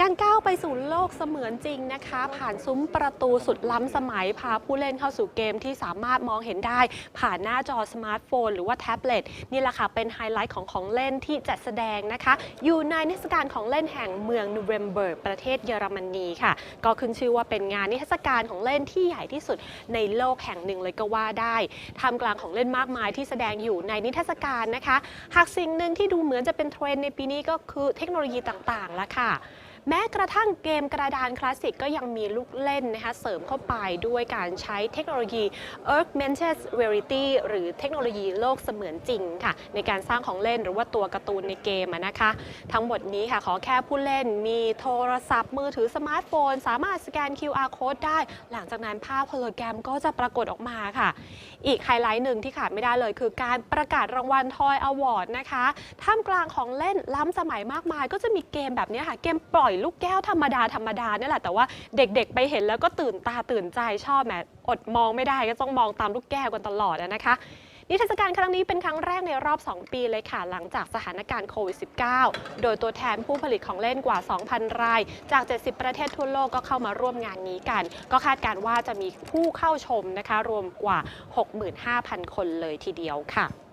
การก้าวไปสู่โลกเสมือนจริงนะคะ ผ่านซุ้มประตูสุดล้ำสมัยพาผู้เล่นเข้าสู่เกมที่สามารถมองเห็นได้ ผ่านหน้าจอสมาร์ทโฟน หรือว่าแท็บเล็ตนี่แหละค่ะเป็นไฮไลท์ของของเล่นที่จัดแสดงนะคะ อยู่ในนิทรรศการของเล่นแห่งเมืองนูเรมเบิร์กประเทศเยอรมนีค่ะ ก็ขึ้นชื่อว่าเป็นงานนิทรรศการของเล่นที่ใหญ่ที่สุดในโลกแห่งหนึ่งเลยก็ว่าได้ท่ามกลางของเล่นมากมายที่แสดงอยู่ในนิทรรศการนะคะ หากสิ่งหนึ่งที่ดูเหมือนจะเป็นเทรนด์ในปีนี้ก็คือเทคโนโลยีต่างๆละค่ะ แม้กระทั่งเกมกระดานคลาสสิกก็ยังมีลูกเล่นนะคะเสริมเข้าไปด้วยการใช้เทคโนโลยี Augmented Reality หรือเทคโนโลยีโลกเสมือนจริงค่ะ ในการสร้างของเล่นหรือว่าตัวการ์ตูนในเกมนะคะ ทั้งหมดนี้ค่ะขอแค่ผู้เล่นมีโทรศัพท์มือถือสมาร์ทโฟน สามารถสแกน QR code ได้ หลังจากนั้นภาพโฮโลแกรมก็จะปรากฏออกมาค่ะ อีกไฮไลท์หนึ่งที่ขาดไม่ได้เลย คือการประกาศรางวัลทอยอวอร์ดนะคะท่ามกลางของเล่นล้ำสมัยมากมาย ก็จะมีเกมแบบนี้ค่ะเกมปล่อยลูกแก้วธรรมดาธรรมดาเนี่ยแหละแต่ว่าเด็กๆ ไปเห็นแล้วก็ตื่นตาตื่นใจชอบแหมอดมองไม่ได้ก็ต้องมองตามลูกแก้วกันตลอดนะคะนิทรรศการครั้งนี้เป็นครั้งแรกในรอบ 2 ปีเลยค่ะ หลังจากสถานการณ์โควิด -19 โดยตัวแทนผู้ผลิตของเล่นกว่า 2,000 ราย จาก 70 ประเทศทั่วโลกก็เข้ามาร่วมงานนี้กัน ก็คาดการณ์ว่าจะมีผู้เข้าชมนะคะ รวมกว่า 65,000 คนเลยทีเดียวค่ะ